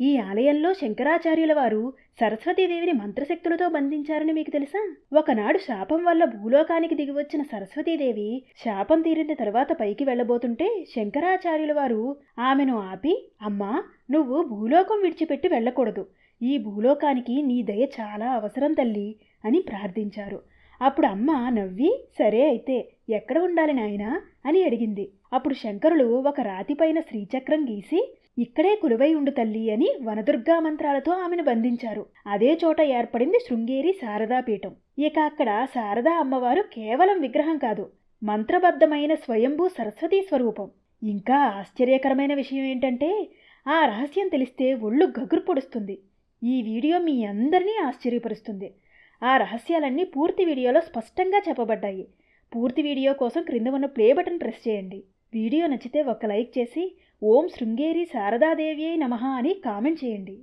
ఈ ఆలయంలో శంకరాచార్యుల వారు సరస్వతీదేవిని మంత్రశక్తులతో బంధించారని మీకు తెలుసా? ఒకనాడు శాపం వల్ల భూలోకానికి దిగివచ్చిన సరస్వతీదేవి శాపం తీరిన తర్వాత పైకి వెళ్ళబోతుంటే శంకరాచార్యుల వారు ఆమెను ఆపి అమ్మా నువ్వు భూలోకం విడిచిపెట్టి వెళ్ళకూడదు. ఈ భూలోకానికి నీ దయ చాలా అవసరం తల్లి అని ప్రార్థించారు. అప్పుడు అమ్మ నవ్వి సరే అయితే ఎక్కడ ఉండాలి నాయనా? అని అడిగింది. అప్పుడు శంకరులు ఒక రాతిపైన శ్రీచక్రం గీసి ఇక్కడే కులువై ఉండు తల్లి అని వనదుర్గా మంత్రాలతో ఆమెను బంధించారు. అదే చోట ఏర్పడింది శృంగేరి శారదాపీఠం ఇక అక్కడ శారదా అమ్మవారు కేవలం విగ్రహం కాదు మంత్రబద్ధమైన స్వయంభూ సరస్వతీ స్వరూపం. ఇంకా ఆశ్చర్యకరమైన విషయం ఏంటంటే ఆ రహస్యం తెలిస్తే ఒళ్ళు గగురు పొడుస్తుంది. ఈ వీడియో మీ అందరినీ ఆశ్చర్యపరుస్తుంది. ఆ రహస్యాలన్నీ పూర్తి వీడియోలో స్పష్టంగా చెప్పబడ్డాయి. పూర్తి వీడియో కోసం క్రింద ఉన్న ప్లే బటన్ ప్రెస్ చేయండి. వీడియో నచ్చితే ఒక లైక్ చేసి ఓం శృంగేరి శారదాదేవి నమ అని కామెంట్ చేయండి.